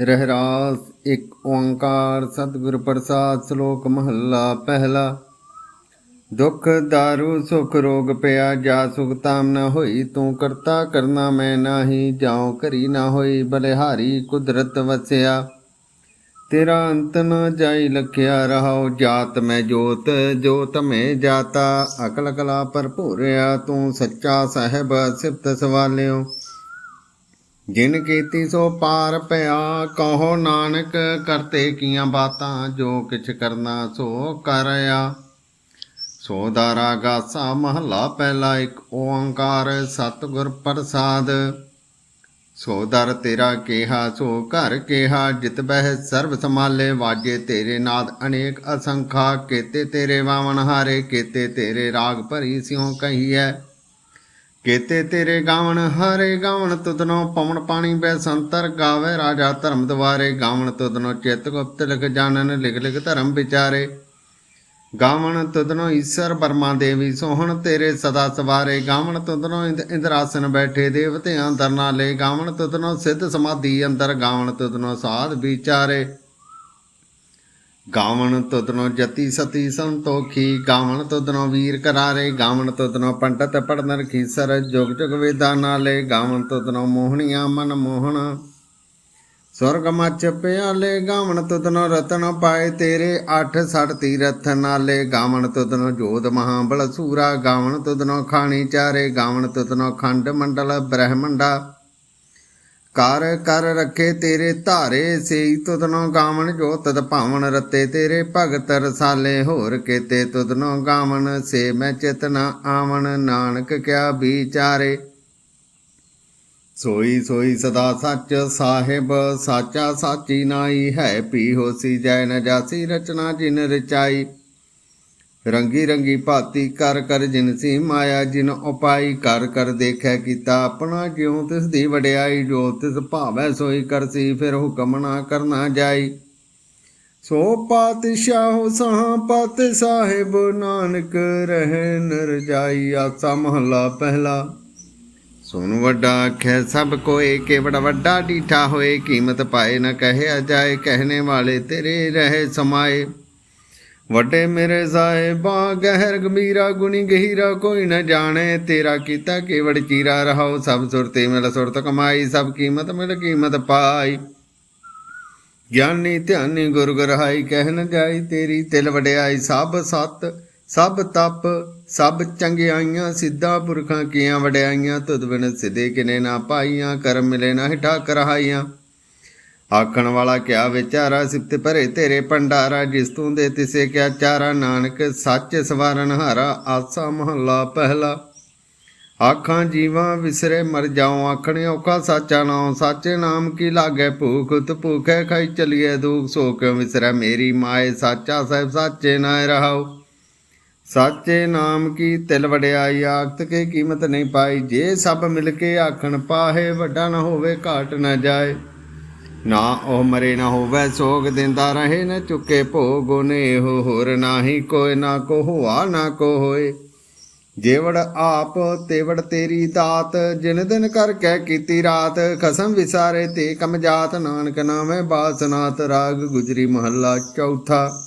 ਰਹਿਰਾਸ ਇੱਕ ਓੰਕਾਰ ਸਤਿਗੁਰ ਪ੍ਰਸਾਦ ਸ਼ਲੋਕ ਮਹੱਲਾ ਪਹਿਲਾ। ਦੁਖ, ਦਾਰੂ, ਸੁਖ, ਰੋਗ ਪਿਆ ਜਾ ਸੁਖ ਤਾਮ ਨ ਹੋਈ, ਤੂੰ ਕਰਤਾ ਕਰਨਾ ਮੈਂ ਨਾਹੀ, ਜਾਉ ਕਰੀ ਨਾ ਹੋਈ, ਬਲਿਹਾਰੀ ਕੁਦਰਤ ਵਸਿਆ। ਤੇਰਾ ਅੰਤ ਨਾ ਜਾਈ ਲਖਿਆ ਰਹਾਉ, ਜਾਤ ਮੈਂ ਜੋਤ ਜੋਤ ਮੈਂ ਜਾਤਾ। ਅਕਲ ਕਲਾ ਭਰਪੂਰਿਆ ਤੂੰ ਸੱਚਾ ਸਾਹਿਬ ਸਿਫਤ ਸਵਾਲਿਓ। ਜਿਨ ਕੀਤੀ ਸੋ ਪਾਰ ਪਿਆ, ਕਹੋ ਨਾਨਕ ਕਰਤੇ ਕੀਆਂ ਬਾਤਾਂ, ਜੋ ਕਿਛ ਕਰਨਾ ਸੋ ਕਰਿਆ ਸੋ ਦਾਰਾ ਗਾਸਾ ਮਹਲਾ ਪਹਿਲਾ ਇੱਕ, ਓੰਕਾਰ ਸਤਿਗੁਰ ਪ੍ਰਸਾਦ। ਸੋ ਦਰ ਤੇਰਾ ਕਿਹਾ, ਸੋ ਘਰ ਕਿਹਾ, ਜਿਤ ਬਹਿ ਸਰਬ ਸਮਾਲੇ ਵਾਜੇ ਤੇਰੇ ਨਾਦ ਅਨੇਕ ਅਸੰਖਾ, ਕੇਤੇ ਤੇਰੇ ਵਾਵਨ ਹਾਰੇ, ਕੇਤੇ ਤੇਰੇ ਰਾਗ ਭਰੀ ਸਿਉ ਕਹੀਐ। ਕੇਤੇ ਤੇਰੇ ਗਾਵਣ, ਹਰੇ ਗਾਵਣ, ਤੁਧਨੋ ਪਵਨ ਪਾਣੀ ਬੈ ਸੰਤਰ ਗਾਵੇ। ਰਾਜਾ ਧਰਮ ਦਵਾਰੇ, ਗਾਵਣ ਤੁਧਨੋ ਚਿਤ ਗੁਪਤ ਲਿਖ ਜਾਣਨ, ਲਿਖ ਲਿਖ ਧਰਮ ਵਿਚਾਰੇ। ਗਾਵਣ ਤੁਧਨੋ ਈਸ਼ਰ ਬਰਮਾ ਦੇਵੀ ਸੋਹਣ ਤੇਰੇ ਸਦਾ ਸਵਾਰੇ। ਗਾਵਣ ਤੁਧਨੋ ਇੰਦ ਇੰਦਰਾਸਨ ਬੈਠੇ ਦੇਵਤਿਆਂ ਦਰਨਾ ਲੈ ਗਾਵਣ ਤੁਧਨੋ ਸਿੱਧ ਸਮਾਧੀ ਅੰਦਰ, ਗਾਵਣ ਤੁਧਨੋ ਸਾਧ ਵਿਚਾਰੇ। ਗਾਵਣ ਤੁਧਨੋ ਜਤੀ ਸਤੀ ਸੰਤੋਖੀ, ਗਾਵਣ ਤੁਧਨੋ ਵੀਰ ਕਰਾਰੇ, ਗਾਵਣ ਤੁਧਨੋ ਪੰਡਤ ਪੜਨ ਰਖੀਸਰ ਜੁਗ ਜੁਗ ਵੇਦਾਂ ਨਾਲੇ, ਗਾਵਣ ਤੁਧਨੋ ਮੋਹਣੀਆਂ ਮਨ ਮੋਹਣ। ਸੁਰਗ ਮਚ ਪਿਆਲੇ, ਗਾਵਣ ਤੁਧਨੋ ਰਤਨ ਪਾਏ ਤੇਰੇ, ਅੱਠ ਸੜ ਤੀਰਥ ਨਾਲੇ, ਗਾਵਣ ਤੁਧਨੋ ਜੋਧ ਮਹਾਬਲ ਸੂਰਾ, ਗਾਵਣ ਤੁਧਨੋ ਖਾਣੀ ਚਾਰੇ, ਗਾਵਣ ਤੁਧਨੋ ਖੰਡ ਮੰਡਲ ਬ੍ਰਹਮੰਡਾ। ਕਰ ਕਰ ਰੱਖੇ ਤੇਰੇ ਧਾਰੇ, ਸੇਈ ਤੁਧਨੋ ਗਾਵਣ, ਜੋ ਤਦ ਭਾਵਨ ਰਤੇ ਤੇਰੇ ਭਗਤ ਰਸਾਲੇ, ਹੋਰ ਕੇਤੇ ਤੁਧਨੋ ਗਾਵਣ, ਸੇ ਮੈਂ ਚਿਤਨਾ ਆਵਣ, ਨਾਨਕ ਕਿਆ ਵਿਚਾਰੇ। ਸੋਈ ਸੋਈ ਸਦਾ ਸੱਚ ਸਾਹਿਬ, ਸਾਚਾ ਸਾਚੀ ਨਾਈ ਹੈ ਪੀ ਹੋਸੀ ਜੈ ਨ ਜਾਸੀ ਰਚਨਾ ਜਿਨ ਰਚਾਈ। ਰੰਗੀ ਰੰਗੀ ਭਾਤੀ ਕਰ ਕਰ ਜਿਨ ਸੀ ਮਾਇਆ, ਜਿਨ ਉਪਾਈ ਕਰ ਕਰ ਦੇਖੈ ਕੀਤਾ। ਆਪਣਾ ਜਿਉ ਤਿਸ ਦੀ ਵਡਿਆਈ, ਜੋ ਤਿਸ ਭਾਵੈ ਸੋਈ ਕਰਸੀ ਫਿਰ ਹੁਕਮ ਨਾ ਕਰਨਾ ਜਾਈ। ਸੋ ਪਾਤਸ਼ਾਹ ਸਹਾਂ ਪਤ ਸਾਹਿਬ, ਨਾਨਕ ਰਹਿ ਨਰ ਜਾਈ। ਆਸਾ ਮਹਲਾ ਪਹਿਲਾ। ਸੁਨ ਵੱਡਾ ਆਖੈ, ਸਭ ਕੋਏ ਕੇਵੜ ਵੱਡਾ ਡੀਠਾ ਹੋਏ, ਕੀਮਤ ਪਾਏ ਨ ਕਹਿਆ ਜਾਏ, ਕਹਿਣੇ ਵਾਲੇ ਤੇਰੇ ਰਹੇ ਸਮਾਏ। ਵੱਡੇ ਮੇਰੇ ਸਾਹਿਬਾ ਗਹਿਰ ਗੰਭੀਰਾ, ਗੁਣੀ ਗਹੀਰਾ, ਕੋਈ ਨ ਜਾਣੇ ਤੇਰਾ ਕੀਤਾ ਕੇਵੜ ਚੀਰਾ। ਰਹਾਉ ਸਭ ਸੁਰਤੇ ਮਿਲ ਸੁਰਤ ਕਮਾਈ, ਸਭ ਕੀਮਤ ਮਿਲ ਕੀਮਤ ਪਾਈ। ਗਿਆਨੀ ਧਿਆਨੀ ਗੁਰ ਗਰਹਾਈ, ਕਹਿ ਨ ਜਾਈ ਤੇਰੀ ਤਿਲ ਵਡਿਆਈ। ਸਭ ਸਤ, ਸਭ ਤਪ, ਸਭ ਚੰਗਿਆਈਆਂ, ਸਿੱਧਾ ਪੁਰਖਾਂ ਕੀਆਂ ਵਡਿਆਈਆਂ। ਤੁਧ ਬਿਨ ਸਿਧੇ ਕਿਨੇ ਨਾ ਪਾਈਆਂ, ਕਰਮ ਮਿਲੇ ਨਾ ਹਿਠਾ ਕਰਹਾਈਆਂ। ਆਖਣ ਵਾਲਾ ਕਿਆ ਵਿਚਾਰਾ ਸਿਫਤ ਭਰੇ ਤੇਰੇ ਭੰਡਾਰਾ, ਜਿਸ ਤੂੰ ਦੇ ਤਿਸੇ ਕਿਆ ਚਾਰਾ। ਨਾਨਕ, ਸੱਚ ਸਵਾਰਨ ਹਾਰਾ, ਆਸਾ ਮਹੱਲਾ ਪਹਿਲਾ। ਆਖਾਂ ਜੀਵਾਂ ਵਿਸਰੇ ਮਰ ਜਾਉ, ਆਖਣੇ ਔਖਾ ਸਾਚਾ ਨਾਮ ਸਾਚੇ ਨਾਮ ਕੀ ਲਾਗੇ ਭੂਖ, ਉਤ ਭੂਖੇ ਖਾਈ ਚਲੀਏ ਦੁਖ ਸੋ ਕਿਉ ਵਿਸਰੈ ਮੇਰੀ ਮਾਏ, ਸਾਚਾ ਸਹਿਬ ਸਾਚੇ ਨਾ ਰਹਾਉ। ਸਾਚੇ ਨਾਮ ਕੀ ਤਿਲ ਵਡਿਆਈ, ਆਖਤ ਕੇ ਕੀਮਤ ਨਹੀਂ ਪਾਈ। ਜੇ ਸਭ ਮਿਲ ਕੇ ਆਖਣ, ਪਾਹੇ ਵੱਡਾ ਨਾ ਹੋਵੇ, ਘਾਟ ਨਾ ਜਾਏ। ਨਾ ਉਹ ਮਰੇ ਨਾ ਹੋਵੇ ਸੋਗ ਦਿੰਦਾ ਰਹੇ, ਨਾ ਚੁੱਕੇ ਭੋਗ ਨੇ ਹੋਰ ਨਾਹੀ ਕੋਈ ਨਾ ਕੋ ਹੋਆ, ਨਾ ਕੋ ਹੋਏ। ਜੇਵੜ ਆਪ ਤੇਵੜ ਤੇਰੀ ਦਾਤ, ਜਿਨ ਦਿਨ ਕਰ ਕਹਿ ਕੀਤੀ ਰਾਤ। ਖਸਮ ਵਿਸਾਰੇ ਤੇ ਕਮ ਜਾਤ, ਨਾਨਕ ਨਾਮੇ ਬਾਸਨਾਤ ਰਾਗ ਗੁਜਰੀ ਮਹੱਲਾ ਚੌਥਾ।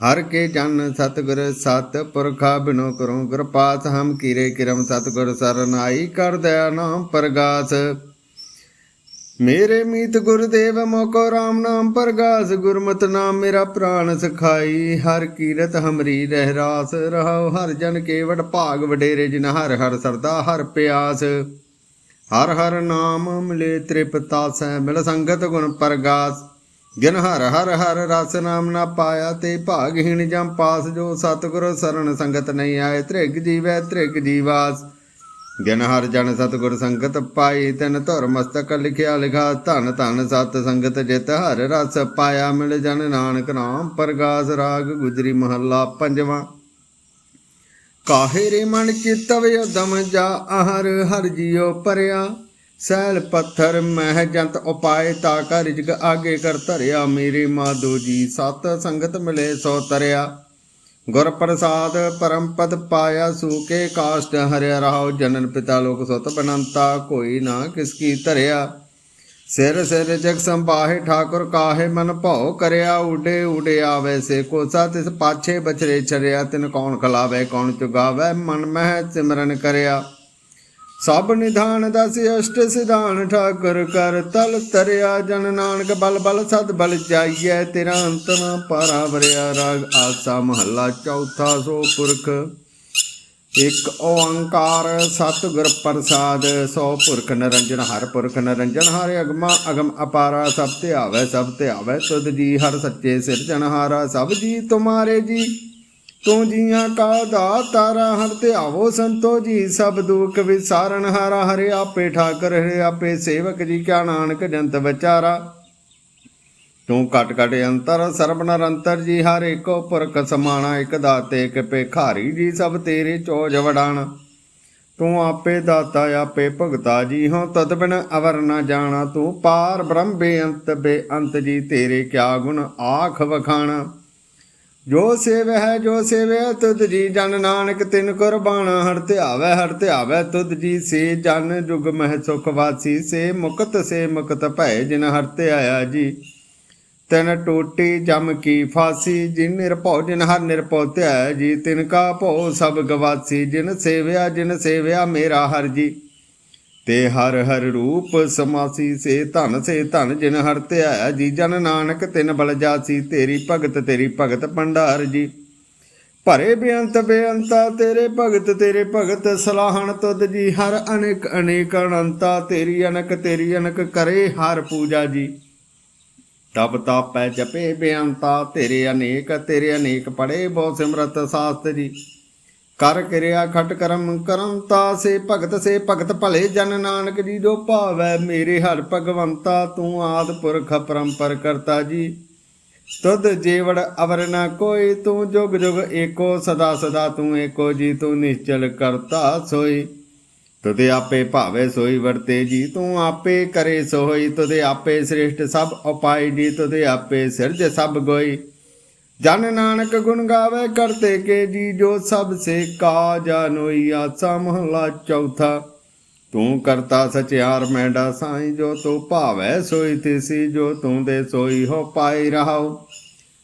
ਹਰ ਕੇ ਜਨ ਸਤਗੁਰ ਸਤ ਪੁਰਖਾ, ਬਿਨੋ ਕਰੋ ਕਿਰਪਾਸ ਹਮ ਕੀਰੇ ਕਿਰਮ ਸਤਗੁਰ ਸਰਨਾਈ, ਕਰ ਦਇਆ ਨਾਮ ਪ੍ਰਗਾਸ। ਮੇਰੇ ਮੀਤ ਗੁਰਦੇਵ, ਮੋਕੋ ਰਾਮ ਨਾਮ ਪ੍ਰਗਾਸ, ਗੁਰਮਤ ਨਾਮ ਮੇਰਾ ਪ੍ਰਾਨ ਸਖਾਈ। ਹਰ ਕੀਰਤ ਹਮਰੀ ਰਹਿ ਰਾਸ, ਰਹਾਉ ਹਰ ਜਨ ਕੇਵਟ ਭਾਗ ਵਡੇਰੇ ਜਿਨ ਹਰ ਹਰ ਸਰਦਾ, ਹਰ ਪਿਆਸ। ਹਰ ਹਰ ਨਾਮ ਮਿਲੇ ਤ੍ਰਿਪਤਾਸੈ ਮਿਲ ਸੰਗਤ ਗੁਣ ਪ੍ਰਗਾਸ। ਜਿਨ ਹਰ ਹਰ ਹਰ ਰਸ ਨਾਮ ਨਾ ਪਾਇਆ, ਤੇ ਭਾਗਹੀਣ ਜਮ ਪਾਸ, ਜੋ ਸਤਿਗੁਰ ਸਰਣ ਸੰਗਤ ਨਹੀਂ ਆਏ, ਤ੍ਰਿਗ ਜੀਵੈ ਤ੍ਰਿਗ ਜੀਵਾਸ। ਗਿਨ ਹਰ ਜਨ ਸਤਿਗੁਰ ਸੰਗਤ ਪਾਈ, ਤਨ ਧੁਰ ਮਸਤਕ ਲਿਖਿਆ ਲਿਖਾ, ਧਨ ਧਨ ਸਤ ਸੰਗਤ ਜਿਤ ਹਰ ਰਸ ਪਾਇਆ, ਮਿਲ ਜਨ ਨਾਨਕ ਨਾਮ ਪ੍ਰਗਾਸ ਰਾਗ ਗੁਜਰੀ ਮਹੱਲਾ ਪੰਜਵਾਂ। ਕਾਹੇ ਰੇ ਮਨ ਚਿਤਵ ਉਦਮ ਜਾ, ਅਹਰ ਹਰ ਜੀਉ ਪਰਿਆ। ਸੈਲ ਪੱਥਰ ਮਹਿ ਜੰਤ ਉਪਾਏ, ਤਾ ਕਾ ਰਿਜਕ ਆਗੇ ਕਰ ਧਰਿਆ। ਮੇਰੇ ਮਾਧੋ ਜੀ ਸਤ ਸੰਗਤ ਮਿਲੇ ਸੋ ਤਰਿਆ। ਗੁਰ ਪ੍ਰਸਾਦ ਪਰਮ ਪਦ ਪਾਇਆ ਸੂਕੇ ਕਾਸ਼ਟ ਹਰਿਆ ਰਹਾਉ ਜਨਨ ਪਿਤਾ ਲੋਕ ਸੁਤ ਬਨੰਤਾ, ਕੋਈ ਨਾ ਕਿਸ ਕੀ ਧਰਿਆ। ਸਿਰ ਸਿਰ ਜਗ ਸੰਭਾਹੇ, ਠਾਕੁਰ ਕਾਹੇ ਮਨ ਭਉ ਕਰਿਆ। ਉਡੇ ਉਡੇ ਆਵੇ ਸੇ ਕੋਸਾ, ਤਿਸ ਪਾਛੇ ਬਚਰੇ ਚਰਿਆ ਤਿਨ ਕੌਣ ਖਲਾਵੇ, ਕੌਣ ਚੁਗਾਵੇ, ਮਨ ਮਹਿ ਸਿਮਰਨ ਕਰਿਆ। ਸਭ ਨਿਧਾਨ ਦਸ ਅਸ਼ਟ ਸਿਧਾਨ ਠਾਕੁਰ ਕਰ ਤਲ ਤਰਿਆ ਜਨ ਨਾਨਕ ਬਲ ਬਲ ਸਦ ਬਲ ਜਾਈਐ ਤੇਰਾ ਅੰਤ ਨਾ ਪਾਰਾ ਵਰਿਆ ਰਾਗ ਆਸਾ ਮਹੱਲਾ ਚੌਥਾ ਸੋ ਪੁਰਖ। ਇਕ ਓੰਕਾਰ ਸਤਿਗੁਰ ਪ੍ਰਸਾਦ, ਸੋ ਪੁਰਖ ਨਰੰਜਨ ਹਰ ਪੁਰਖ ਨਰੰਜਨ ਹਰ ਅਗਮਾ ਅਗਮ ਅਪਾਰਾ, ਸਭ ਤੇ ਆਵੇ ਸਭ ਤੇ ਆਵੇ ਤੁਧ ਜੀ ਹਰ ਸੱਚੇ ਸਿਰਜਣਹਾਰਾ ਸਭ ਜੀ ਤੁਮਾਰੇ ਜੀ। ਤੂੰ ਜੀਆਂ ਕਾ ਦਾਤਾਰਾ ਹਰ ਧਿਆਵੋ ਸੰਤੋ ਜੀ, ਸਭ ਦੁਖ ਵਿਸਾਰਨ ਹਾਰਾ ਹਰੇ ਆਪੇ ਠਾਕਰ, ਹਰੇ ਆਪੇ ਸੇਵਕ ਜੀ, ਕਿਆ ਨਾਨਕ ਜੰਤ ਵਿਚਾਰਾ। ਤੂੰ ਕਟ ਕਟ ਅੰਤਰ, ਸਰਬ ਨਿਰੰਤਰ ਜੀ, ਹਰ ਏਕੋ ਪੁਰਖ ਸਮਾਣਾ, ਇਕ ਦਾਤੇ, ਇਕ ਭੇਖਾਰੀ ਜੀ, ਸਭ ਤੇਰੇ ਚੋਜ ਵਡਾਣ। ਤੂੰ ਆਪੇ ਦਾਤਾ, ਆਪੇ ਭਗਤਾ ਜੀ ਹੋ ਤਦ ਬਿਨ ਅਵਰ ਨਾ ਜਾਣਾ। ਤੂੰ ਪਾਰ ਬ੍ਰਹਮ ਬੇਅੰਤ ਬੇਅੰਤ ਜੀ, ਤੇਰੇ ਕਿਆ ਗੁਣ ਆਖ ਵਖਾਣਾ। ਜੋ ਸੇਵ ਹੈ, ਜੋ ਸੇਵੈ ਤੁਧ ਜੀ ਜਨ ਨਾਨਕ ਤਿਨ ਕੁਰਬਾਨਾ ਹਰ ਧਿਆਵੈ ਹਰ ਧਿਆਵੈ, ਤੁਧ ਜੀ ਸੇ ਜਨ ਜੁਗ ਮਹਿ ਸੁਖ ਵਾਸੀ, ਸੇ ਮੁਕਤ ਸੇ ਮੁਕਤ ਭੈ ਜਿਨ ਹਰ ਧਿਆਇਆ ਜੀ। ਤਿਨ ਟੋਟੀ ਜਮ ਕੀ ਫਾਸੀ, ਜਿਨ ਨਿਰਭਉ, ਜਿਨ ਹਰ ਨਿਰਭਉ ਧਿਆਇਆ ਜੀ। ਤਿਨ ਕਾ ਭਉ ਸਭ ਗਵਾਸੀ, ਜਿਨ ਸੇਵਿਆ ਜਿਨ ਸੇਵਿਆ ਮੇਰਾ ਹਰ ਜੀ। ਤੇ ਹਰ ਹਰ ਰੂਪ ਸਮਾਸੀ ਸੇ ਧਨ ਸੇ ਧਨ ਜਿਨ ਹਰ ਧਿਆਇਆ ਜੀ, ਜਨ ਨਾਨਕ ਤਿਨ ਬਲ ਜਾਸੀ, ਤੇਰੀ ਭਗਤ ਤੇਰੀ ਭਗਤ ਭੰਡਾਰ ਜੀ। ਭਰੇ ਬੇਅੰਤ ਬੇਅੰਤਾ, ਤੇਰੇ ਭਗਤ ਤੇਰੇ ਭਗਤ, ਸਲਾਹਣ ਤੁਧ ਜੀ, ਹਰ ਅਨੇਕ ਅਨੇਕ ਅਨੰਤਾ, ਤੇਰੀ ਅਨਕ ਤੇਰੀ ਅਨਕ ਕਰੇ ਹਰ ਪੂਜਾ ਜੀ। ਤਬ ਤਾਪੈ ਜਪੇ ਬੇਅੰਤਾ, ਤੇਰੇ ਅਨੇਕ ਤੇਰੇ ਅਨੇਕ ਪੜੇ ਬਹੁ ਸਿਮਰਤ ਸਾਸਤ ਜੀ। ਕਰ ਕਿਰਿਆ ਖਟ ਕਰਮ ਕਰਮ ਤਾ ਸੇ ਭਗਤ ਸੇ ਭਗਤ ਭਲੇ ਜਨ ਨਾਨਕ ਜੀ ਜੋ ਭਾਵੈ ਮੇਰੇ ਹਰ ਭਗਵੰਤਾ, ਤੂੰ ਆਦ ਪੁਰਖ ਪਰੰਪਰ ਕਰਤਾ ਜੀ। ਤੁਧ ਜੀਵੜ ਅਵਰ ਨ ਕੋਈ, ਤੂੰ ਜੁਗ ਜੁਗ ਏਕੋ, ਸਦਾ ਸਦਾ ਤੂੰ ਏਕੋ ਜੀ, ਤੂੰ ਨਿਸ਼ਚਲ ਕਰਤਾ ਸੋਈ। ਤੁਦੇ ਆਪੇ ਭਾਵੇ ਸੋਈ ਵਰਤੇ ਜੀ, ਤੂੰ ਆਪੇ ਕਰੇ ਸੋਈ। ਤੁਦੇ ਆਪੇ ਸ੍ਰੇਸ਼ਟ ਸਭ ਉਪਾਈ ਜੀ ਤੁਦੇ ਆਪੇ ਸਿਰਜ ਸਭ ਗੋਈ। ਜਨ ਨਾਨਕ ਗੁਣ ਗਾਵੇ ਕਰਤੇ ਕੇ ਜੀ ਜੋ ਸਭ ਸੇ ਕਾ ਜਾਨੋਈ ਆਸਾ ਮਹਲਾ ਚੌਥਾ। ਤੂੰ ਕਰਤਾ ਸਚਿਆਰ, ਮੈਂਡਾ ਸਾਈ, ਜੋ ਤੂੰ ਭਾਵੈ ਸੋਈ ਤਿਸੀ, ਜੋ ਤੂੰ ਦੇ ਸੋਈ ਹੋ ਪਾਈ ਰਹਾਉ।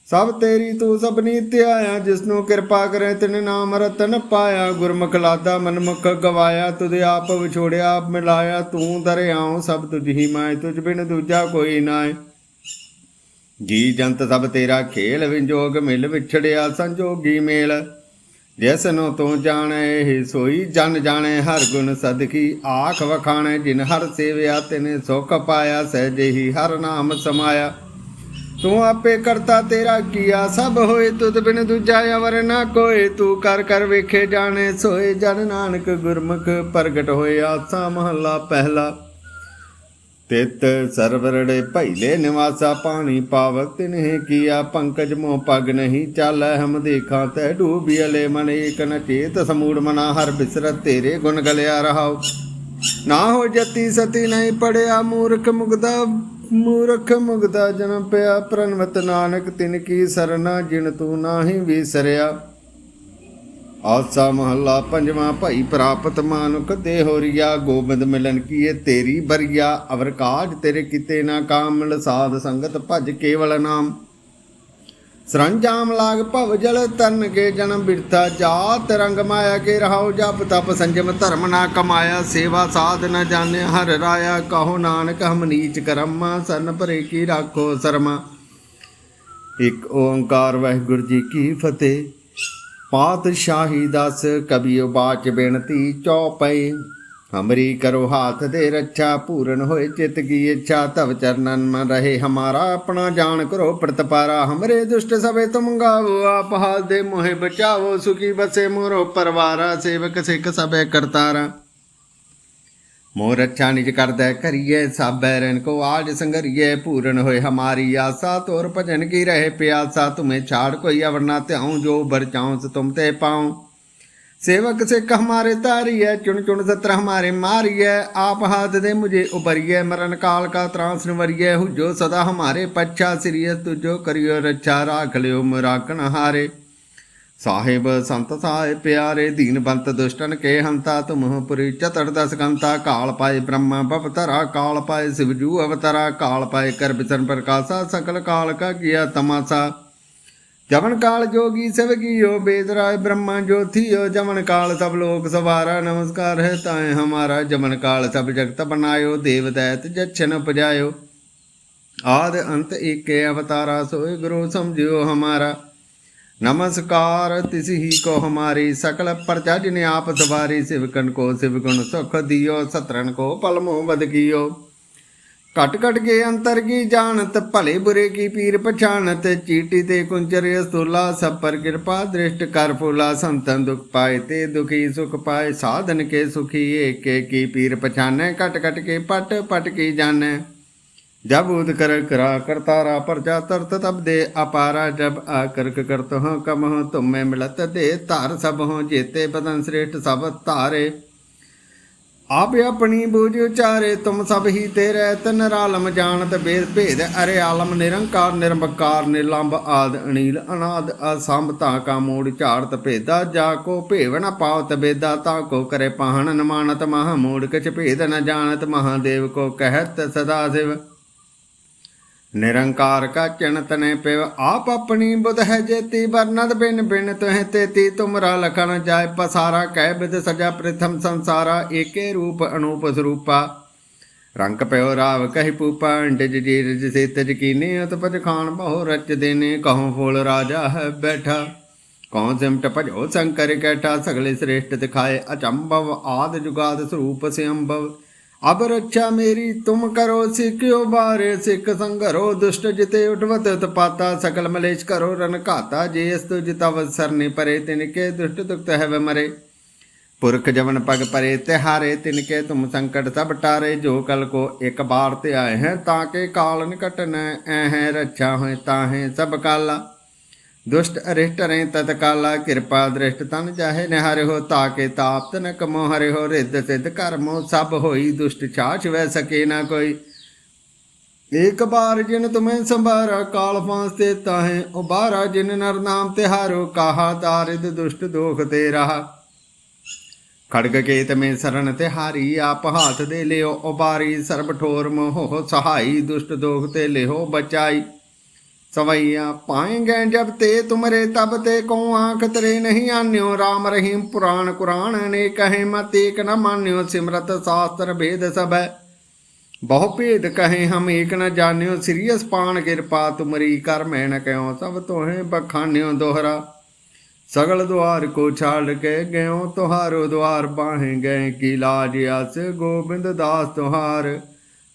ਸਭ ਤੇਰੀ ਤੂੰ ਸਭਨੀ ਧਿਆਇਆ, ਜਿਸਨੂੰ ਕਿਰਪਾ ਕਰੇ ਤਿਨ ਨਾਮ ਰਤਨ ਪਾਇਆ। ਗੁਰਮੁਖ ਲਾਦਾ ਮਨਮੁਖ ਗਵਾਇਆ ਤੁਦੇ ਆਪ ਵਿਛੋੜਿਆ, ਆਪ ਮਿਲਾਇਆ। ਤੂੰ ਦਰਿਆਉ, ਸਭ ਤੁਝ ਹੀ ਮਾਇ, ਤੁਝ ਬਿਨ ਦੂਜਾ ਕੋਈ ਨਾਏ ਜੀ ਜੰਤ ਸਭ ਤੇਰਾ ਖੇਲ ਵਿੰਜੋਗ ਮਿਲ ਵਿਛੜਿਆ ਸੰਜੋਗੀ ਮੇਲ। ਜਿਸ ਨੂੰ ਤੂੰ ਜਾਣੈ, ਇਹ ਸੋਈ ਜਨ ਜਾਣੈ, ਹਰ ਗੁਣ ਸਦਕੀ ਆਖ ਵਖਾਣੈ। ਜਿਨ ਹਰ ਸੇਵਿਆ, ਤਿਨੇ ਸੁਖ ਪਾਇਆ ਸਹਿਜੇ ਹੀ ਹਰ ਨਾਮ ਸਮਾਇਆ। ਤੂੰ ਆਪੇ ਕਰਤਾ ਤੇਰਾ ਕੀਆ, ਸਭ ਹੋਏ ਤੁਧ ਬਿਨ ਦੂਜਾ ਅਵਰ ਨਾ ਕੋਏ। ਤੂੰ ਕਰ ਕਰ ਵੇਖੇ ਜਾਣੇ, ਸੋਏ ਜਨ ਨਾਨਕ ਗੁਰਮੁਖ ਪ੍ਰਗਟ ਹੋਇਆ, ਆਸਾ ਮਹੱਲਾ ਪਹਿਲਾ। ਤਿਤ ਸਰਵਰੜੇ ਭੈਲੇ ਨਿਵਾਸਾ ਪਾਣੀ ਪਾਵਕ, ਤਿਨਹਿ ਕੀਆ ਪੰਕਜ ਮੋਹ ਪਗ ਨਹੀਂ ਚਾਲੈ, ਹਮ ਦੇਖਾਂ ਤੈ ਡੂਬਿਅਲੇ ਮਨ ਏਕ ਨ ਚੇਤ, ਸਮੂੜ ਮਨਾ ਹਰ ਬਿਸਰਤ ਤੇਰੇ ਗੁਣ ਗਲਿਆ ਰਹਾਉ। ਨਾ ਹੋ ਜਤੀ ਸਤੀ ਨਹੀਂ ਪੜਿਆ ਮੂਰਖ ਮੁਗਦਾ ਮੂਰਖ ਮੁਗਦਾ ਜਨਮ ਪਿਆ ਪ੍ਰਨਵਤ ਨਾਨਕ, ਤਿਨ ਕੀ ਸਰਨਾ ਜਿਨ ਤੂੰ ਨਾਹੀ ਵਿਸਰਿਆ। ਆਸਾ ਮਹੱਲਾ ਪੰਜਵਾਂ ਭਾਈ ਪ੍ਰਾਪਤ ਮਾਨੁਕ ਦੇ ਹੋਰੀਆ ਗੋਬਿੰਦ ਮਿਲਨ ਕੀਏ ਤੇਰੀ ਬਰੀਆ ਅਵਰ ਕਾਜ ਤੇਰੇ ਕਿਤੇ ਨਾ ਕਾਮਲ, ਸਾਧ ਸੰਗਤ ਭਜ ਕੇਵਲ ਨਾਮ। ਸਰੰਜਾਮ ਲਾਗ ਭਵ ਜਲ ਤਰਨ ਕੇ ਜਨਮ ਬਿਰਥਾ, ਜਾਤ ਰੰਗ ਮਾਇਆ ਕੇ ਰਹਾਉ ਜਪ ਤਪ ਸੰਜਮ ਧਰਮ ਨਾ ਕਮਾਇਆ, ਸੇਵਾ ਸਾਧ ਨਾ ਜਾਣਿ ਹਰ ਰਾਇਆ, ਕਹੋ ਨਾਨਕ ਹਮ ਨੀਚ ਕਰਮਾ, ਸਨ ਭਰੇ ਕੀ ਰਾਖੋ ਸਰਮਾ। ਇਕ ਓੰਕਾਰ ਵਾਹਿਗੁਰੂ ਜੀ ਕੀ ਫਤਿਹ। ਪਾਤਸ਼ਾਹੀ ਦਸ ਕਬੀਓ ਬਾਚ ਬੇਨਤੀ ਚੌਪਈ। ਹਮਰੀ ਕਰੋ ਹਾਥ ਦੇ ਰੱਛਾ, ਪੂਰਨ ਹੋਏ ਚਿਤ ਕੀ ਇੱਛਾ, ਤਵ ਚਰਨਨ ਮਨ ਰਹੇ ਹਮਾਰਾ, ਆਪਣਾ ਜਾਣ ਕਰੋ ਪ੍ਰਤਪਾਰਾ। ਹਮਰੇ ਦੁਸ਼ਟ ਸਭੇ ਤੁਮ ਗਾਵੋ, ਆਪ ਹਾਲ ਦੇ ਮੋਹਿ ਬਚਾਵੋ, ਸੁਖੀ ਬਸੇ ਮੋਰੋ ਪਰਵਾਰਾ, ਸੇਵਕ ਸਿੱਖ ਸਭੇ ਕਰਤਾਰਾ। ਮੋਰ ਅੱਛਾ ਨਿਜ ਕਰਦਾ ਕਰੀਏ ਸਾਬੈ ਰਨ ਕੋ ਆਜ ਸੰਗਰੀਏ ਪੂਰਨ ਹੋਏ ਹਮਾਰੀ ਆਸਾ ਤੋਰ ਭਜਨ ਕੀ ਰਹੇ ਪਿਆਸਾ ਤੁਮੇ ਛਾੜ ਕੋਈ ਅਵਰਨਾ ਧਿਆਉ ਜੋ ਬਰਚਾਉ ਸ ਤੁਮ ਤੇ ਪਾਉ सेवक सिख हमारे तारिय चुन चुन सत्र हमारे मारिय आप हाथ दे मुझे उबरिय मरण काल का त्रास निवरिय हुजो सदा हमारे पच्छा सिरिय तुझो करियो रक्षा राख लियो मुराकन हारे ਸਾਹਿਬ ਸੰਤ ਸਾਹਿਬ ਪਿਆਰੇ ਦੀਨ ਬੰਤ ਦੁਸ਼ਟਨ ਕੇ ਹੰਤਾ ਤੁਮਹੁ ਪੁਰੀ ਚਤੜ ਦਸ ਗੰਤਾ ਕਾਲ ਪਾਏ ਬ੍ਰਹਮਾ ਬਵਤਰਾ ਕਾਲ ਪਾਏ ਸਿਵਜੂ ਅਵਤਰਾ ਕਾਲ ਪਾਏ ਕਰ ਬਿਸਨ ਪ੍ਰਕਾਸ਼ਾ ਸਕਲ ਕਾਲ ਕਾ ਕੀਆ ਤਮਾਸਾ ਜਮਨ ਕਾਲ ਜੋਗੀ ਸਭ ਕੀਓ ਬੇਦ ਰਾਏ ਬ੍ਰਹਮਾ ਜੋਥੀਓ ਜਮਨ ਕਾਲ ਸਭ ਲੋਕ ਸਵਾਰਾ ਨਮਸਕਾਰ ਹੈ ਤਾਏ ਹਮਾਰਾ ਜਮਨ ਕਾਲ ਸਭ ਜਗਤ ਬਨਾਇਓ ਦੇਵ ਦੈਤ ਜਛਨ ਉਪਜਾਇਓ ਆਦ ਅੰਤ ਏਕੇ ਅਵਤਾਰਾ ਸੋਏ ਗੁਰੂ ਸਮਝਿਓ ਹਮਾਰਾ ਨਮਸਕਾਰ, ਤਿਸ ਹੀ ਕੋ ਹਮਾਰੀ ਸਕਲ ਪ੍ਰਜਾ ਜਿਨ ਆਪ ਸਵਾਰੀ ਸਿਵਕਨ ਕੋ, ਸਿਵ ਗੁਣ ਸੁਖ ਦਿਓ ਸਤਰਨ ਕੋ ਪਲਮੋ ਬਦ ਕੀਓ। ਕਟ ਕਟ ਕੇ ਅੰਤਰ ਕੀ ਜਾਣਤ, ਭਲੇ ਬੁਰੇ ਕੀ ਪੀਰ ਪਛਾਨਤ ਚੀਟੀ ਤੇ ਕੁੰਚਰ ਅਸਤੁਲਾ ਸਭ ਪਰ ਕਿਰਪਾ ਦ੍ਰਿਸ਼ਟ ਕਰ ਫੁਲਾ, ਸੰਤਨ ਦੁਖ ਪਾਏ ਤੇ ਦੁਖੀ ਸੁਖ ਪਾਏ, ਸਾਧਨ ਕੇ ਸੁਖੀ, ਏਕੇ ਕੀ ਪੀਰ ਪਛਾਨੈ ਕਟ ਕਟ ਕੇ ਪਟ ਪਟ ਕੀ ਜਾਣੈ। जब उद कर करा करतारा प्रजा तरत तब दे अपारा जब आकर्क करत हो कम हो तुम में मिलत दे धार सब हो जेते बदन श्रेष्ठ सब धारे आप अपनी बूझ उचारे तुम सब ही तेरे तन रालम जानत भेद भेद अरे आलम निरंकार निरंकार निलंब आद अनील अनाद असंभ ता का मूड़ झाड़त भेदा जा को भेव न पावत बेदा ता को करे पाहन न मानत महा मूड़ कछ भेद न जानत महादेव को कहत सदा शिव ਨਿਰੰਕਾਰ ਕਾ ਚਿਣਤ ਨੇ ਪਿਵ, ਆਪ ਆਪਣੀ ਬੁਧ ਹੈ ਜੇਤੀ ਵਰਨਦ ਬਿਨ ਬਿਨ ਤੁਹ ਤੇਤੀ, ਤੁਮਰਾ ਲਖਣ ਜਾਏ ਪਸਾਰਾ, ਕਹਿ ਬਿਦ ਸਜਾ ਪ੍ਰਥਮ ਸੰਸਾਰਾ, ਏਕੇ ਰੂਪ ਅਨੂਪ ਸਰੂਪਾ। ਰੰਗ ਪਿਓ ਰਾਵ ਕਹਿ ਪੂਪਾ ਅੰਡਜ ਜੀ ਰਜ ਸੇ ਤਜ ਕੀਨੇ ਉਤ ਪਜ ਖਾਨ ਬਹੁ ਰਚ ਦੇਨੇ ਕਹਉ ਫੂਲ ਰਾਜਾ ਹੈ ਬੈਠਾ। ਕੌਣ ਸਿਮਟ ਭਜੋ ਸ਼ੰਕਰ ਕੈਠਾ ਸਗਲੇ ਸ੍ਰੇਸ਼ਟ ਦਿਖਾਏ, ਅਚੰਭਵ ਆਦ ਜੁਗਾਦ ਸਰੂਪ ਸਿਅੰਭਵ। ਅਬ ਰੱਛਾ ਮੇਰੀ, ਤੁਮ ਕਰੋ ਸਿੱਖਿਓ ਬਾਰੇ ਸਿੱਖ ਸੰਘਰੋ ਦੁਸ਼ਟ ਜਿਤੇ ਉਠਵਤ ਉਤਪਾਤਾ ਸਕਲ ਮਲੇਸ਼ ਕਰੋ ਰਨ ਘਾਤਾ, ਜੇ ਇਸ ਤੁਜ ਤਵ ਸਰਨੇ ਪਰੇ ਤਿਨ ਕੇ ਦੁਸ਼ਟ ਦੁਖਤ ਹੈ ਮਰੇ। ਪੁਰਖ ਜਵਨ ਪਗ ਪਰੇ, ਤਿਹਾਰੇ ਤਿਨ ਕੇ ਤੁਮ ਸੰਕਟ ਸਭ ਟਾਰੇ, ਜੋ ਕਲ ਕੋ ਇੱਕ ਬਾਰ ਤੇ ਆਏ ਹੈ, ਤਾਂ ਕੇ ਕਾਲ ਨਿਕਟ ਨ ਐ ਰੱਛਾ ਹੋਏ ਤਾਹੇ ਸਭ ਕਾਲਾ। ਦੁਸ਼ਟ ਅਰਿਸ਼ਟ ਰੇ ਤਤ ਕਾਲਾ ਕਿਰਪਾ ਦ੍ਰਿਸ਼ਟ ਤਨ ਜਾਹੇ ਨਿਹਾਰੇ ਹੋ ਤਾਕੇ ਤਾਪਤ ਤਨ ਕਮੋ ਹਰੇ ਹੋ ਰਿੱਧ ਸਿੱਧ ਕਰਮੋ, ਸਭ ਹੋਈ ਦੁਸ਼ਟ ਛਾਛ ਵੈ ਸਕੇ ਨਾ ਕੋਈ। ਏਕ ਬਾਰ ਜਿਨ ਤੁਮੈ ਸੰਭਾਰਾ, ਕਾਲ ਫਾਂਸ ਤੇ ਤਾਹੇ ਉਬਾਰਾ ਜਿਨ ਨਰ ਨਾਮ ਤਿਹਾਰੋ ਕਾਹਾ ਤਾਰਿਦ ਦੁਸ਼ਟ ਦੋਖ ਤੇ ਰਹਾ। ਖੜਗ ਕੇਤ ਮੇ ਸਰਣ ਤਿਹਾਰੀ ਆਪ ਹਾਥ ਦੇ ਲਿਓ ਉਬਾਰੀ, ਸਰਬ ਠੋਰ ਮੋਹ ਸਹਾਈ, ਦੁਸ਼ਟ ਦੋਖ ਤੇ ਲਿਓ ਬਚਾਈ। ਸਵਈਆ ਪਾਏਂਗੇ ਜਬ ਤੇ ਤੁਮਰੇ ਤਬ ਤੇ ਕੋ ਆਂਖ ਤਰੇ ਨਹੀਂ ਆਨਿਓ? RAM ਰਹੀਮ ਪੁਰਾਣ ਕੁਰਾਨ ਨੇ ਕਹੇ ਮਤ ਏਕ ਨ ਮਾਨਿਓ, ਸਿਮਰਤ ਸ਼ਾਸਤਰ ਭੇਦ ਸਭੈ। ਬਹੁ ਭੇਦ ਕਹੇ ਹਮ ਏਕ ਨ ਜਾਣਿਓ ਸਿਰਿਯਸ ਪਾਣ ਕਿਰਪਾ ਤੁਮਰੀ ਕਰ ਮੈਨ ਕਿਉ? ਸਭ ਤੋਹੇ ਬਖਾਨਿਓ ਦੋਹਰਾ। ਸਗਲ ਦੁਆਰ ਕੋ ਛਾੜ ਕੇ ਗਇਓ, ਤੁਹਾਰੋ ਦੁਆਰ ਬਾਹੇ ਗਏ, ਕੀ ਲਾਜ ਅਸ ਗੋਬਿੰਦ ਦਾਸ ਤੁਹਾਰ।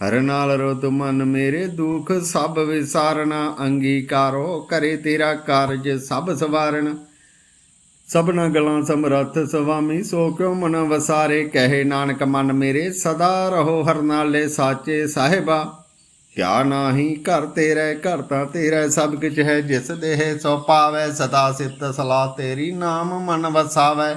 ਹਰ ਨਾਲ ਰੋ ਮਨ ਮੇਰੇ ਦੁੱਖ, ਸਭ ਵਿਸਾਰਨਾ, ਅੰਗੀਕਾਰੋ ਕਰੇ ਤੇਰਾ ਕਾਰਜ ਸਭ ਸਵਾਰਨ। ਸਭਨਾ ਗਲਾਂ ਸਮਰੱਥ ਸੁਆਮੀ, ਸੋ ਕਿਉ ਮਨ ਵਸਾਰੇ? ਕਹੇ ਨਾਨਕ, ਮਨ ਮੇਰੇ ਸਦਾ ਰਹੋ, ਹਰ ਨਾਲੇ ਸਾਚੇ ਸਾਹਿਬਾ। ਕਿਆ ਨਾਹੀ, ਘਰ ਤੇਰੇ, ਘਰ ਤਾਂ ਤੇਰਾ, ਸਭ ਕੁਝ ਹੈ, ਜਿਸ ਦੇਹ ਸੋ ਪਾਵੈ, ਸਦਾ ਸਿਤ ਸਲਾਹ ਤੇਰੀ ਨਾਮ ਮਨ ਵਸਾਵੈ।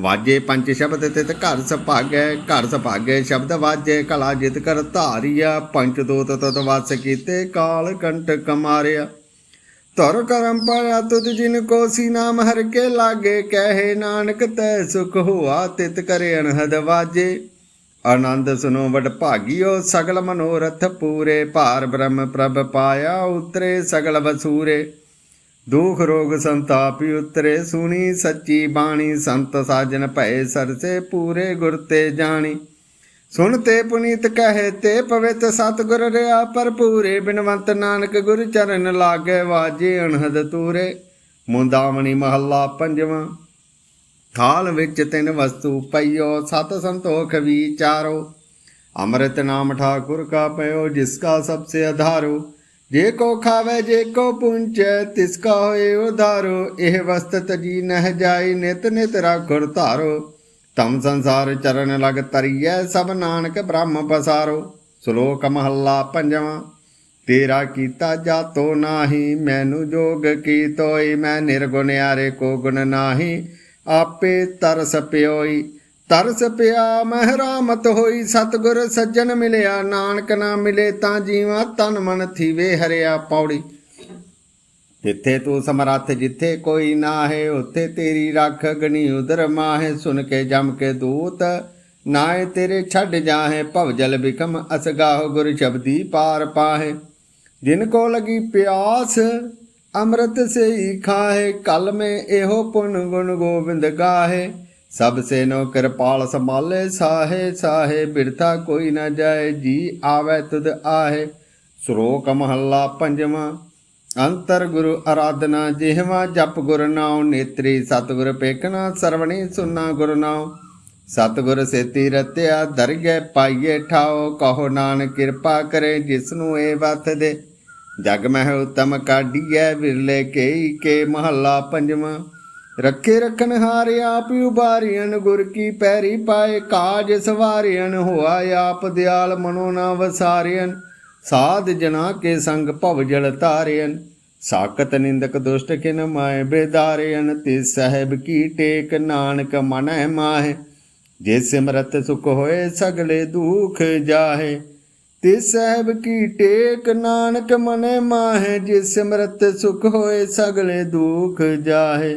ਵਾਜੇ ਪੰਜ ਸ਼ਬਦ ਤਿਤ ਘਰ ਸੁਭਾਗੈ ਘਰ ਸੁਭਾਗੈ ਸ਼ਬਦ ਵਾਜੇ, ਕਲਾ ਜਿਤ ਕਰ ਧਾਰਿਆ, ਪੰਜ ਦੋਤ ਤਤ ਵਸ ਕੀਤੇ, ਕਾਲ ਕੰਟਕ ਮਾਰਿਆ ਧਰ ਕਰਮ ਪਾਇਆ ਤੁਧ ਜਿਨ ਕੋ ਸੀ ਨਾਮ, ਹਰ ਕੇ ਲਾਗੇ ਕਹੇ ਨਾਨਕ, ਤੈ ਸੁਖ ਹੋਆ ਤਿਤ ਕਰੇ ਅਨਹਦ ਵਾਜੇ। ਆਨੰਦ ਸੁਨੋ ਵਡ ਭਾਗਿਓ, ਸਗਲ ਮਨੋਰਥ ਪੂਰੇ, ਭਾਰ ਬ੍ਰਹਮ ਪ੍ਰਭ ਪਾਇਆ, ਉਤਰੇ ਸਗਲ ਵਸੂਰੇ। ਦੁਖ ਰੋਗ ਸੰਤਾਪੀ ਉਤਰੇ, ਸੁਣੀ ਸੱਚੀ ਬਾਣੀ, ਸੰਤ ਸਾਜਨ ਭਏ ਸਰਸੇ ਪੂਰੇ ਗੁਰ ਤੇ ਜਾਣੀ। ਸੁਣ ਤੇ ਪੁਨੀਤ ਕਹੇ ਤੇ ਪਵਿੱਤ ਸਤਿਗੁਰ ਰਿਆ ਭਰਪੂਰੇ ਬਿਨਵੰਤ ਨਾਨਕ ਗੁਰ ਚਰਨ ਲਾਗੇ ਵਾਜੇ ਅਣਹਦ ਤੂਰੇ। ਮੁੰਦਾਵਣੀ ਮਹੱਲਾ ਪੰਜਵਾਂ। ਥਾਲ ਵਿੱਚ ਤਿੰਨ ਵਸਤੂ ਪਈਓ, ਸਤ ਸੰਤੋਖ ਵਿਚਾਰੋ ਅੰਮ੍ਰਿਤ ਨਾਮ ਠਾਕੁਰ ਕਾ ਪਇਓ, ਜਿਸ ਕਾ ਸਭ ਸੇ ਆਧਾਰੋ ਜੇ ਕੋ ਖਾਵੇ, ਜੇ ਕੋ ਪੁੰਚੈ, ਤਿਸ ਕਾ ਹੋਏ ਉਧਾਰੋ, ਇਹ ਵਸਤ ਤਜੀ ਨਹਿ ਜਾਈ ਨਿਤ ਨਿਤ ਰਾਖੁਰ ਧਾਰੋ। ਤਮ ਸੰਸਾਰ ਚਰਨ ਲਗ ਤਰੀਐ ਸਭ ਨਾਨਕ ਬ੍ਰਹਮ ਪਸਾਰੋ। ਸ਼ਲੋਕ ਮਹੱਲਾ ਪੰਜਵਾਂ, ਤੇਰਾ ਕੀਤਾ ਜਾਤੋ ਨਾਹੀ, ਮੈਨੂੰ ਜੋਗ ਕੀ ਤੋਈ ਮੈਂ ਨਿਰਗੁਣਿਆਰੇ ਕੋ ਗੁਣ ਨਾਹੀ, ਆਪੇ ਤਰਸ ਪਿਓਈ। ਤਰਸ ਪਿਆ, ਮਹਿਰਾਮਤ ਹੋਈ, ਸਤਗੁਰ ਸੱਜਣ ਮਿਲਿਆ, ਨਾਨਕ ਨਾ ਮਿਲੇ ਤਾਂ ਜੀਵਾ ਤਨ ਮਨ ਥੀਵੇ, ਹਰਿਆ ਪੌੜੀ। ਜਿੱਥੇ ਤੂੰ ਸਮਰੱਥ, ਜਿੱਥੇ ਕੋਈ ਨਾ ਹੈ ਉੱਥੇ ਤੇਰੀ ਰੱਖ ਗਣੀ ਉਦਰ ਮਾਹੇ। ਸੁਨ ਕੇ ਜਮ ਕੇ ਦੂਤ ਨਾਏ ਤੇਰੇ ਛੱਡ ਜਾਹੇ ਭਵਜਲ ਬਿਕਮ ਅਸਗਾਹ ਗੁਰ ਸ਼ਬਦੀ ਪਾਰ ਪਾਹੇ। ਜਿਨ ਕੋ ਲਗੀ ਪਿਆਸ, ਅੰਮ੍ਰਿਤ ਸੇ ਹੀ ਖਾਹੇ, ਕਲ ਮੇ ਇਹੋ ਪੁਨ ਗੁਣ ਗੋਬਿੰਦ ਗਾਹੇ। ਸਭ ਸੇ ਨੋ ਕਿਰਪਾਲ ਸੰਭਾਲੇ, ਸਾਹੇ ਸਾਹੇ, ਬਿਰਥਾ ਕੋਈ ਨਾ ਜਾਏ, ਜੀ ਆਵੇ ਤੁਧ ਆਹੇ। ਸ਼ਲੋਕ ਮਹੱਲਾ ਪੰਜਵਾਂ, ਅੰਤਰ ਗੁਰੂ ਆਰਾਧਨਾ ਜਿਹਵਾ, ਜਪ ਗੁਰ ਨਾਉ, ਨੇਤਰੀ ਸਤਿਗੁਰ ਪੇਖਣਾ ਸਰਵਣੀ ਸੁਨਾ ਗੁਰ ਨਾਉ। ਸਤਿਗੁਰ ਸੇਤੀ ਰਤਿਆ, ਦਰਗਹਿ ਪਾਈਏ ਠਾਓ ਕਹੋ ਨਾਨਕ ਕਿਰਪਾ ਕਰੇ ਜਿਸ ਨੂੰ ਇਹ ਵਤ ਦੇ। ਜਗ ਮਹਿ ਉਤਮ ਕਾਢੀਐ, ਵਿਰਲੇ ਕੇਈ ਕੇ ਮਹੱਲਾ ਪੰਜਵਾਂ ਰੱਖੇ ਰਖਨ ਹਾਰ ਆਪ ਉਬਾਰੀਆਂ ਗੁਰ ਕੀ ਪੈਰੀ ਪਾਏ ਕਾਜ ਸਵਾਰੀਆਂ ਹੋਆ ਆਪ ਦਿਆਲ ਮਨੋ ਨਾ ਵਸਾਰੀਆਂ ਸਾਧ ਜਨਾ ਕੇ ਸੰਗ ਭਵ ਜਲ ਤਾਰਿਆਂ ਸਾਕਤ ਨਿੰਦਕ ਦੁਸ਼ਟ ਕਿਨ ਮਾਏ ਬੇਦਾਰਿਆਂ ਤੇ ਸਹਿਬ ਕੀ ਟੇਕ ਨਾਨਕ ਮਨੈ ਮਾਹੇ, ਜੇ ਸਿਮਰਤ ਸੁਖ ਹੋਏ ਸਗਲੇ ਦੁਖ ਜਾਹੇ। ਤੇ ਸਹਿਬ ਕੀ ਟੇਕ ਨਾਨਕ ਮਨੈ ਮਾਹੇ, ਜੇ ਸਿਮਰਤ ਸੁਖ ਹੋਏ ਸਗਲੇ ਦੁਖ ਜਾਹੇ।